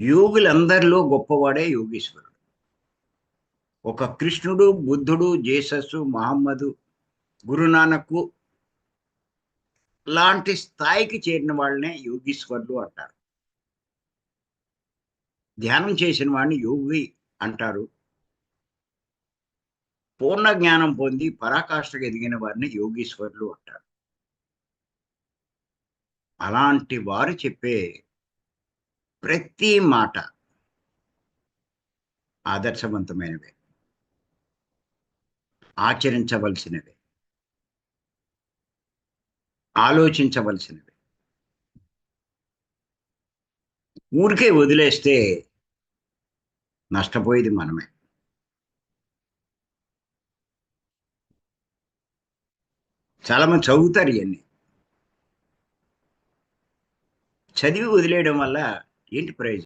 యోగులందరిలో గొప్పవాడే యోగీశ్వరుడు. ఒక కృష్ణుడు బుద్ధుడు జేసస్ మహమ్మదు గురునానకు లాంటి స్థాయికి చేరిన వాళ్ళనే యోగీశ్వరుడు అంటారు. ధ్యానం చేసిన వాడిని యోగి అంటారు. పూర్ణ జ్ఞానం పొంది పరాకాష్ఠకు ఎదిగిన వారిని యోగీశ్వరులు అంటారు. అలాంటి వారు చెప్పే ప్రతి మాట ఆదర్శవంతమైనవే. ఆచరించవలసినవే. ఆలోచించవలసినవి. ఊరికే వదిలేస్తే నష్టపోయేది మనమే. చాలామంది చదువుతారు ఇవన్నీ చదివి వదిలేయడం వల్ల ఏంటి ప్రయోజనం